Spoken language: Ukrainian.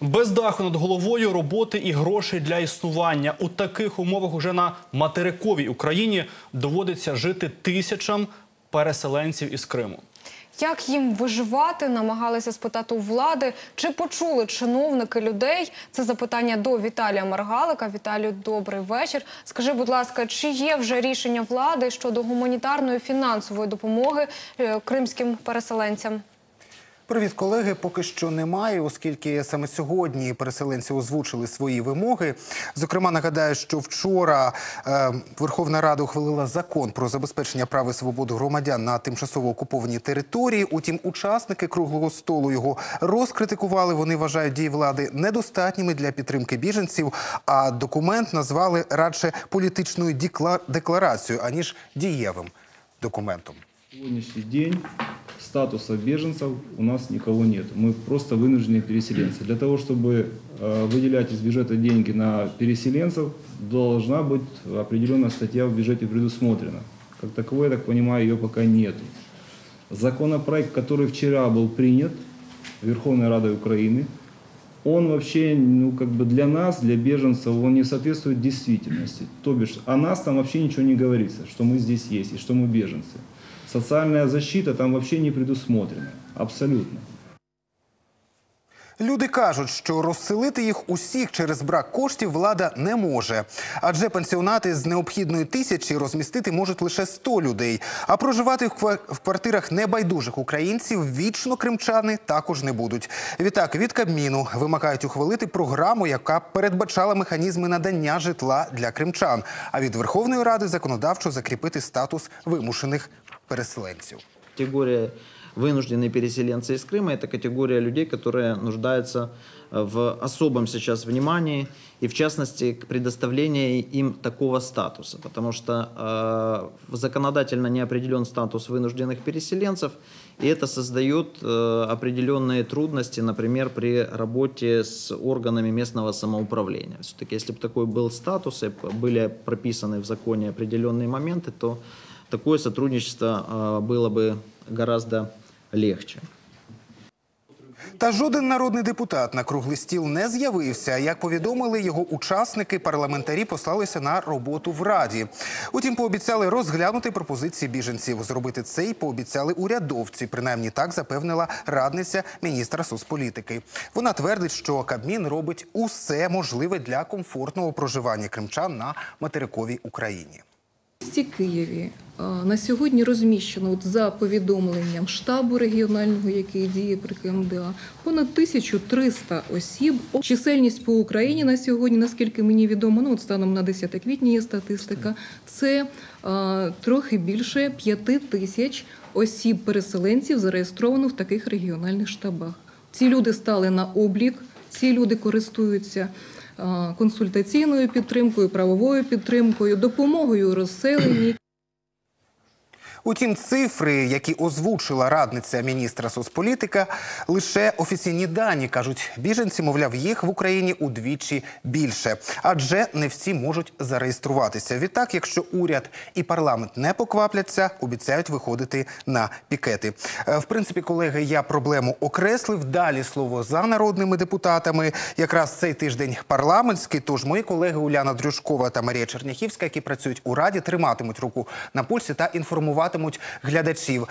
Без даху над головою, роботи і грошей для існування. У таких умовах уже на материковій Україні доводиться жити тисячам переселенців із Криму. Як їм виживати, намагалися спитати у влади, чи почули чиновники людей? Це запитання до Віталія Маргалика. Віталію, добрий вечір. Скажи, будь ласка, чи є вже рішення влади щодо гуманітарної фінансової допомоги е, кримським переселенцям? Привіт, колеги. Поки що немає, оскільки саме сьогодні переселенці озвучили свої вимоги. Зокрема, нагадаю, що вчора е, Верховна Рада ухвалила закон про забезпечення прав і свободи громадян на тимчасово окупованій території. Утім, учасники круглого столу його розкритикували. Вони вважають дії влади недостатніми для підтримки біженців. А документ назвали радше політичною декла- декларацією аніж дієвим документом. сегодняшний день статуса беженцев у нас никого нет. Мы просто вынужденные переселенцы. Для того, чтобы э, выделять из бюджета деньги на переселенцев, должна быть определенная статья в бюджете предусмотрена. Как таковой, я так понимаю, ее пока нет. Законопроект, который вчера был принят Верховной Радой Украины, он вообще, ну, как бы для нас, для беженцев, он не соответствует действительности. То бишь, о нас там вообще ничего не говорится, что мы здесь есть и что мы беженцы. Социальная защита там вообще не предусмотрена. Абсолютно. Люди кажуть, що розселити їх усіх через брак коштів влада не може. Адже пенсіонати з необхідної тисячі розмістити можуть лише 100 людей. А проживати в квартирах небайдужих українців вічно кримчани також не будуть. Відтак від Кабміну вимагають ухвалити програму, яка передбачала механізми надання житла для кримчан. А від Верховної Ради законодавчо закріпити статус вимушених переселенців. Категория вынужденные переселенцы из Крыма – это категория людей, которые нуждаются э, в особом сейчас внимании и, в частности, к предоставлению им такого статуса, потому что э, законодательно не определен статус вынужденных переселенцев, и это создает э, определенные трудности, например, при работе с органами местного самоуправления. Все-таки, если бы такой был статус, и были прописаны в законе определенные моменты, то такое сотрудничество э, было бы гораздо легче. Та жоден народний депутат на круглий стіл не з'явився. Як повідомили його учасники, парламентарі послалися на роботу в раді. Утім, пообіцяли розглянути пропозиції біженців. Зробити це й пообіцяли урядовці. Принаймні так запевнила радниця міністра соцполітики. Вона твердить, що Кабмін робить усе можливе для комфортного проживання кримчан на материковій Україні. Місті Києві на сьогодні розміщено от за повідомленням штабу регіонального, який діє при КМДА, понад 1300 осіб. Чисельність по Україні на сьогодні, наскільки мені відомо, ну от станом на 10 квітня є статистика. Це е, трохи більше 5 тисяч осіб-переселенців зареєстровано в таких регіональних штабах. Ці люди стали на облік, ці люди користуються консультаційною підтримкою, правовою підтримкою, допомогою розселенні. Утім, цифри, які озвучила радниця міністра соцполітика, лише офіційні дані кажуть, біженці, мовляв, їх в Україні удвічі більше, адже не всі можуть зареєструватися. Відтак, якщо уряд і парламент не поквапляться, обіцяють виходити на пікети. Е, В принципі, колеги, я проблему окреслив. Далі слово за народними депутатами. Якраз цей тиждень парламентський. Тож мої колеги Уляна Дрюшкова та Марія Черняхівська, які працюють у раді, триматимуть руку на пульсі та інформуватимуть глядачів.